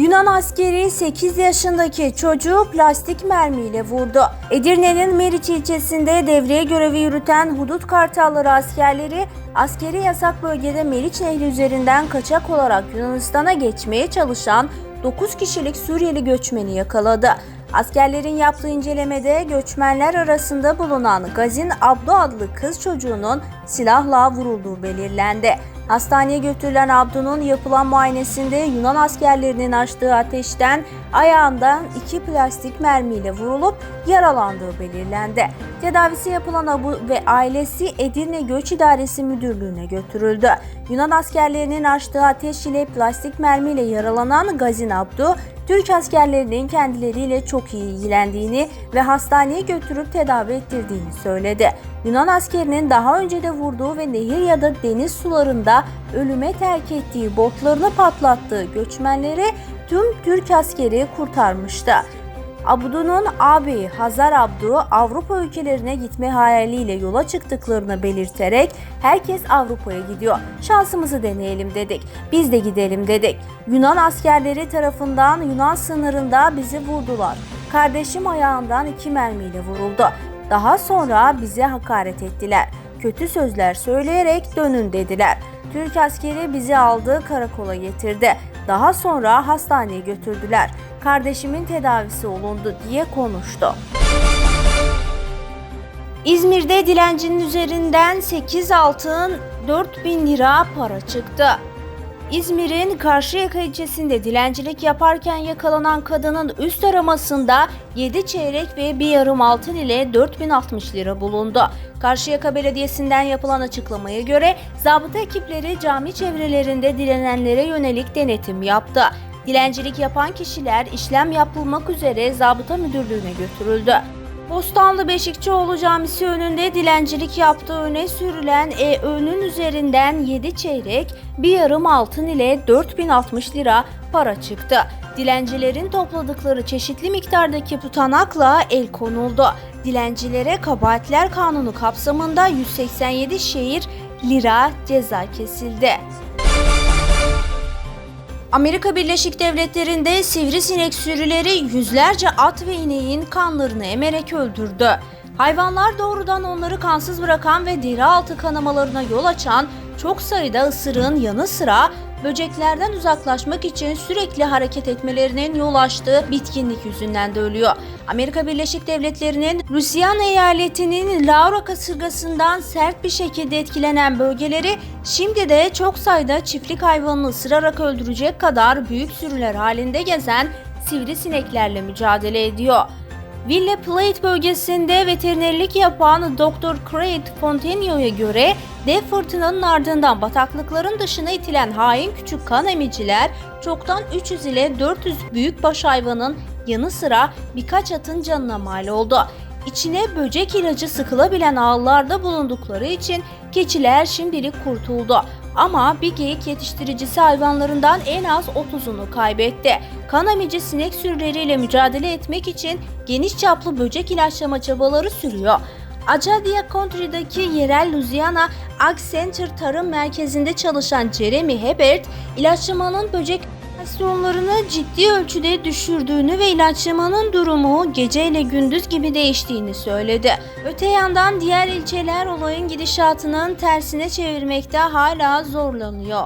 Yunan askeri 8 yaşındaki çocuğu plastik mermiyle vurdu. Edirne'nin Meriç ilçesinde devreye görevi yürüten hudut kartalları askerleri askeri yasak bölgede Meriç Nehri üzerinden kaçak olarak Yunanistan'a geçmeye çalışan 9 kişilik Suriyeli göçmeni yakaladı. Askerlerin yaptığı incelemede göçmenler arasında bulunan Gazin Abdo adlı kız çocuğunun silahla vurulduğu belirlendi. Hastaneye götürülen Abdu'nun yapılan muayenesinde Yunan askerlerinin açtığı ateşten ayağından iki plastik mermiyle vurulup yaralandığı belirlendi. Tedavisi yapılan Abu ve ailesi Edirne Göç İdaresi Müdürlüğü'ne götürüldü. Yunan askerlerinin açtığı ateş ile plastik mermiyle yaralanan Gazin Abdu, Türk askerlerinin kendileriyle çok iyi ilgilendiğini ve hastaneye götürüp tedavi ettirdiğini söyledi. Yunan askerinin daha önce de vurduğu ve nehir ya da deniz sularında ölüme terk ettiği botlarını patlattığı göçmenleri tüm Türk askeri kurtarmıştı. Abdu'nun abi Hazar Abdu Avrupa ülkelerine gitme hayaliyle yola çıktıklarını belirterek herkes Avrupa'ya gidiyor. Şansımızı deneyelim dedik. Biz de gidelim dedik. Yunan askerleri tarafından Yunan sınırında bizi vurdular. Kardeşim ayağından iki mermiyle vuruldu. Daha sonra bize hakaret ettiler. Kötü sözler söyleyerek dönün dediler. Türk askeri bizi aldı karakola getirdi. Daha sonra hastaneye götürdüler. Kardeşimin tedavisi olundu diye konuştu. İzmir'de dilencinin üzerinden 8 altın 4000 lira para çıktı. İzmir'in Karşıyaka ilçesinde dilencilik yaparken yakalanan kadının üst aramasında 7 çeyrek ve bir yarım altın ile 4060 lira bulundu. Karşıyaka Belediyesi'nden yapılan açıklamaya göre zabıta ekipleri cami çevrelerinde dilenenlere yönelik denetim yaptı. Dilencilik yapan kişiler işlem yapılmak üzere zabıta müdürlüğüne götürüldü. Bostanlı Beşikçioğlu Camisi önünde dilencilik yaptığı öne sürülen E-Ö'nün üzerinden 7 çeyrek, bir yarım altın ile 4060 lira para çıktı. Dilencilerin topladıkları çeşitli miktardaki tutanakla el konuldu. Dilencilere kabahatler kanunu kapsamında 187 şehir lira ceza kesildi. Amerika Birleşik Devletleri'nde sivrisinek sürüleri yüzlerce at ve ineğin kanlarını emerek öldürdü. Hayvanlar doğrudan onları kansız bırakan ve deri altı kanamalarına yol açan çok sayıda ısırığın yanı sıra böceklerden uzaklaşmak için sürekli hareket etmelerinin yol açtığı bitkinlik yüzünden de ölüyor. Amerika Birleşik Devletleri'nin Louisiana eyaletinin Laura kasırgasından sert bir şekilde etkilenen bölgeleri şimdi de çok sayıda çiftlik hayvanını ısırarak öldürecek kadar büyük sürüler halinde gezen sivrisineklerle mücadele ediyor. Ville Platte bölgesinde veterinerlik yapan Dr. Craig Fontenio'ya göre dev fırtınanın ardından bataklıkların dışına itilen hain küçük kan emiciler çoktan 300 ile 400 büyükbaş hayvanın yanı sıra birkaç atın canına mal oldu. İçine böcek ilacı sıkılabilen ağlarda bulundukları için keçiler şimdilik kurtuldu. Ama bir geyik yetiştiricisi hayvanlarından en az 30'unu kaybetti. Kan emici sinek sürüleriyle mücadele etmek için geniş çaplı böcek ilaçlama çabaları sürüyor. Acadia Country'daki yerel Louisiana Ag Center Tarım Merkezi'nde çalışan Jeremy Hebert, ilaçlamanın böcek enflasyonlarını ciddi ölçüde düşürdüğünü ve ilaçlamanın durumu gece ile gündüz gibi değiştiğini söyledi. Öte yandan diğer ilçeler olayın gidişatının tersine çevirmekte hala zorlanıyor.